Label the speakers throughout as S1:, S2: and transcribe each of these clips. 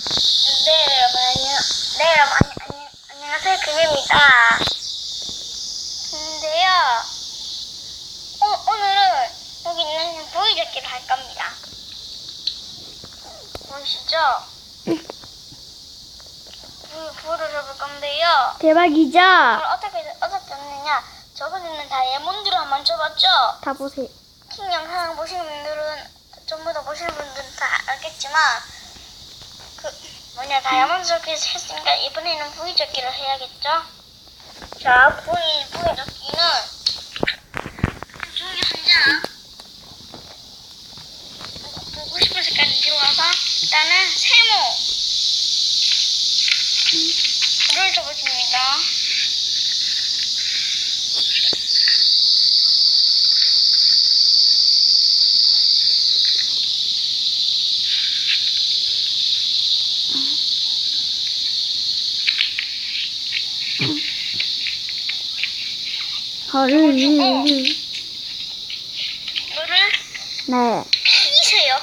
S1: 네, 여러분, 안녕. 네, 여러분, 안녕, 안녕, 안녕하세요. 그입니다 근데요, 오, 오늘은 여기 있는 보이잡기를 할 겁니다. 보이시죠? 불, 불을 접을 건데요.
S2: 대박이죠?
S1: 이걸 어떻게, 어떻게 잡느냐. 저번에 있는 다이아몬드로 한번 쳐봤죠?
S2: 다 보세요.
S1: 킹 영상 보시는 분들은 전부 다 보시는 분들은 다 알겠지만 다이아몬드 접기에서 했으니까 이번에는 V 접기를 해야겠죠? 자 V V 접기는 종이 한장 보고 싶은 색깔 들어와서 일단은 세모를 접어줍니다.
S2: 허를.
S1: 이거를
S2: 네.
S1: 피세요.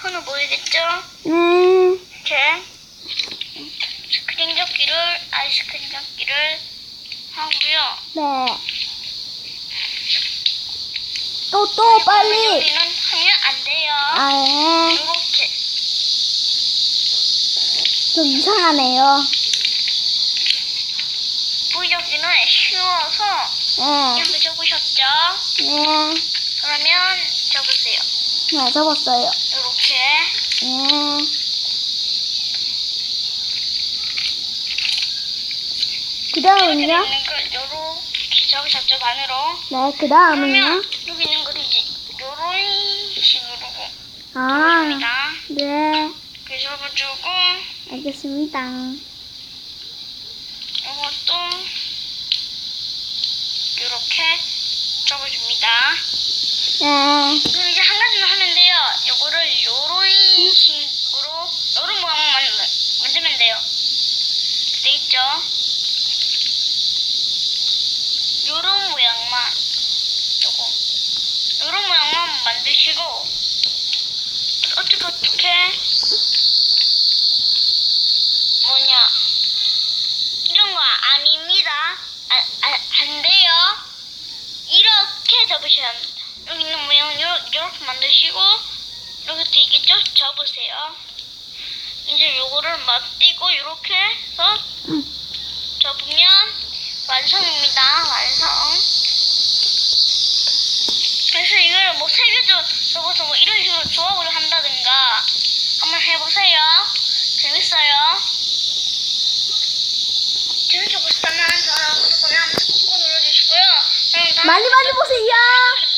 S1: 손을 보이겠죠?
S2: 네.
S1: 이렇게 스크린 접기를 아이스크림 접기를 하고요.
S2: 네. 또, 또, 빨리.
S1: 여기는 하면 안 돼요.
S2: 아, 예.
S1: 이렇게
S2: 좀 이상하네요.
S1: 보여주기는 쉬워서
S2: 네.
S1: 이렇게 접으셨죠?
S2: 네.
S1: 그러면 접으세요.
S2: 네, 접었어요.
S1: 이렇게
S2: 네. 그 다음은요?
S1: 이렇게 접으셨죠 반으로.
S2: 네, 그 다음은요?
S1: 여기 있는 걸 이제 이런 식으로
S2: 아. 네.
S1: 이렇게 접어주고
S2: 알겠습니다.
S1: 이것도 이렇게 접어줍니다.
S2: 네.
S1: 그럼 이제 한 가지만 하면 돼요. 요거를 요런 식으로 요런 모양만 만- 만들면 돼요. 돼 있죠? 요런 모양만 요거 요런 모양만 만드시고 어떻게 어떻게 뭐냐 이런 거 아닙니다. 아, 아, 안 돼요. 이렇게 접으셔야. 여기 있는 모양 요, 이렇게 만드시고 이렇게 돼 있겠죠? 접으세요. 이제 요거를 맞대고 이렇게 해서 접으면 완성입니다. 완성. 그래서 이걸 뭐 세개도 접어서 뭐 이런 식으로 조합을 한다든가 한번 해보세요. 재밌게 보셨다면 저랑 구독, 알람 꾹 눌러주시고요. 그럼 다음
S2: 많이 많이 보세요.